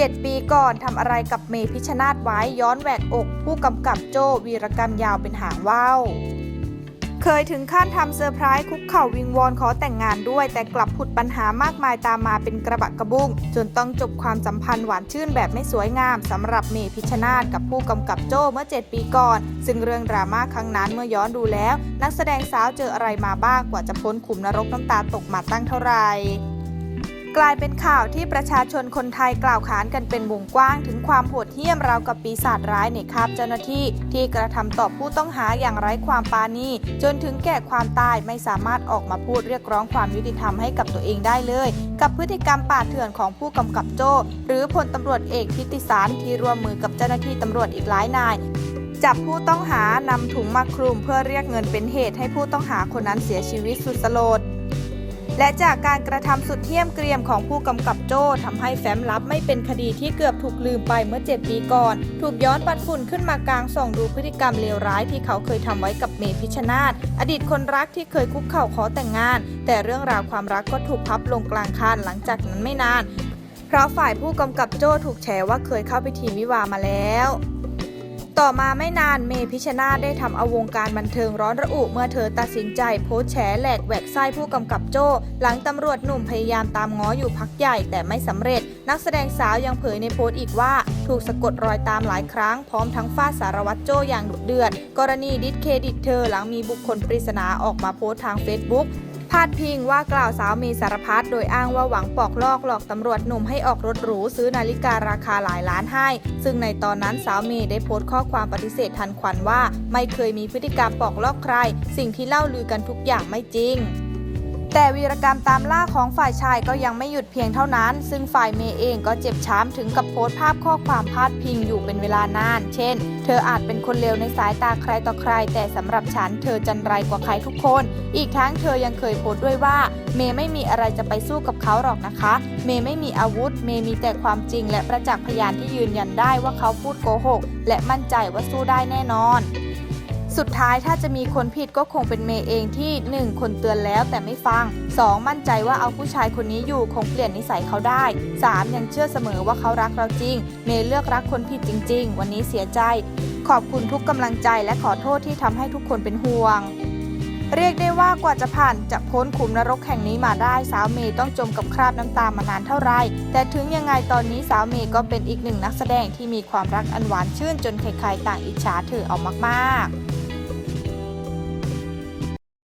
7 ปีก่อนทำอะไรกับเมพิชนาธไว้ย้อนแหวกอก ผู้กำกับโจวีรกรรมยาวเป็นหางว่าวเคยถึงขั้นทำเซอร์ไพรส์คุกเข่าวิงวอนขอแต่งงานด้วย แต่กลับผุดปัญหามากมายตามมาเป็นกระบะกระบุ้ง จนต้องจบความสัมพันธ์หวานชื่นแบบไม่สวยงามสำหรับเมพิชชนาธกับผู้กำกับโจ้เมื่อ 7 ปีก่อน ซึ่งเรื่องดราม่าครั้งนั้นเมื่อย้อนดูแล้ว นักแสดงสาวเจออะไรมาบ้างกว่าจะพ้นขุมนรกน้ำตาตกมาตั้งเท่าไหร่ กลายเป็นข่าวที่ประชาชนคนไทยกล่าวขานกันเป็นวงกว้าง ถึงความโหดเหี้ยมราวกับปีศาจร้ายในคาบเจ้าหน้าที่ ที่กระทำต่อผู้ต้องหาอย่างไร้ความปราณีจนถึงแก่ความตายไม่สามารถออกมาพูดเรียกร้องความยุติธรรมให้กับตัวเองได้เลย กับพฤติกรรมป่าเถื่อนของผู้กำกับโจ้ หรือพลตำรวจเอกทิติสารที่ร่วมมือกับเจ้าหน้าที่ตำรวจอีกหลายนายจับผู้ต้องหานำถุงมาคลุมเพื่อเรียกเงินเป็นเหตุให้ผู้ต้องหาคนนั้นเสียชีวิตสุดสลด และจากการกระทำสุดเหี้ยมเกรียมของผู้กำกับโจ้ทำให้แฟ้มลับไม่เป็นคดีที่เกือบถูกลืมไปเมื่อ 7 ปีก่อน ถูกย้อนปัดฝุ่นขึ้นมากลางส่องดูพฤติกรรมเลวร้ายที่เขาเคยทำไว้กับเมพิชนาธอดีตคนรักที่เคยคุกเข่าขอแต่งงาน แต่เรื่องราวความรักก็ถูกพับลงกลางคันหลังจากนั้นไม่นาน เพราะฝ่ายผู้กำกับโจ้ถูกแฉว่าเคยเข้าพิธีวิวามาแล้ว ต่อมาไม่นานเมพิชนาได้ทำเอาวงการบันเทิงร้อนระอุเมื่อเธอตัดสินใจโพสแฉแหลกแหวกไส้ผู้กำกับโจ้ หลังตำรวจหนุ่มพยายามตามง้ออยู่พักใหญ่แต่ไม่สำเร็จ นักแสดงสาวยังเผยในโพสต์อีกว่า ถูกสะกดรอยตามหลายครั้งพร้อมทั้งฟาดสารวัตรโจ้อย่างดุเดือด กรณีดิสเครดิตเธอหลังมีบุคคลปริศนาออกมาโพสต์ทางเฟซบุ๊ก พาดพิงว่ากล่าวสาวมีสารพัดโดยอ้างว่าหวังปอกลอกหลอกตำรวจหนุ่มให้ออกรถหรูซื้อนาฬิการาคาหลายล้านให้ ซึ่งในตอนนั้นสาวเมย์ได้โพสต์ข้อความปฏิเสธทันควันว่า ไม่เคยมีพฤติกรรมปอกลอกใคร สิ่งที่เล่าลือกันทุกอย่างไม่จริง แต่วีรกรรมตามล่าของฝ่ายชายก็ยังไม่หยุดเพียงเท่านั้น ซึ่งฝ่ายเมย์เองก็เจ็บช้ำถึงกับโพสต์ภาพข้อความพาดพิงอยู่เป็นเวลานาน เช่น เธออาจเป็นคนเลวในสายตาใครต่อใคร แต่สำหรับฉันเธอจันไรกว่าใครทุกคน อีกทั้งเธอยังเคยโพสต์ด้วยว่า เมย์ไม่มีอะไรจะไปสู้กับเขาหรอกนะคะ เมย์ไม่มีอาวุธ เมย์มีแต่ความจริง และประจักษ์พยานที่ยืนยันได้ว่าเขาพูดโกหกและมั่นใจว่าสู้ได้แน่นอน สุดท้ายถ้าจะมีคนผิดก็คงเป็นเมย์เองที่ 1. คนเตือนแล้วแต่ไม่ฟัง 2. มั่นใจว่าเอาผู้ชายคนนี้อยู่คงเปลี่ยนนิสัยเขาได้ 3. ยังเชื่อเสมอว่าเขารักเราจริง เมย์เลือกรักคนผิดจริง ๆ วันนี้เสียใจ ขอบคุณทุกกำลังใจและขอโทษที่ทำให้ทุกคนเป็นห่วงเรียกได้ว่ากว่าจะผ่านจะพ้นขุมนรกแห่งนี้มาได้สาวเมย์ต้องจมกับคราบน้ำตามานานเท่าไร แต่ถึงยังไงตอนนี้สาวเมย์ก็เป็นอีกหนึ่งนักแสดงที่มีความรักอันหวานชื่นจนใครๆต่างอิจฉาเธอเอามากๆ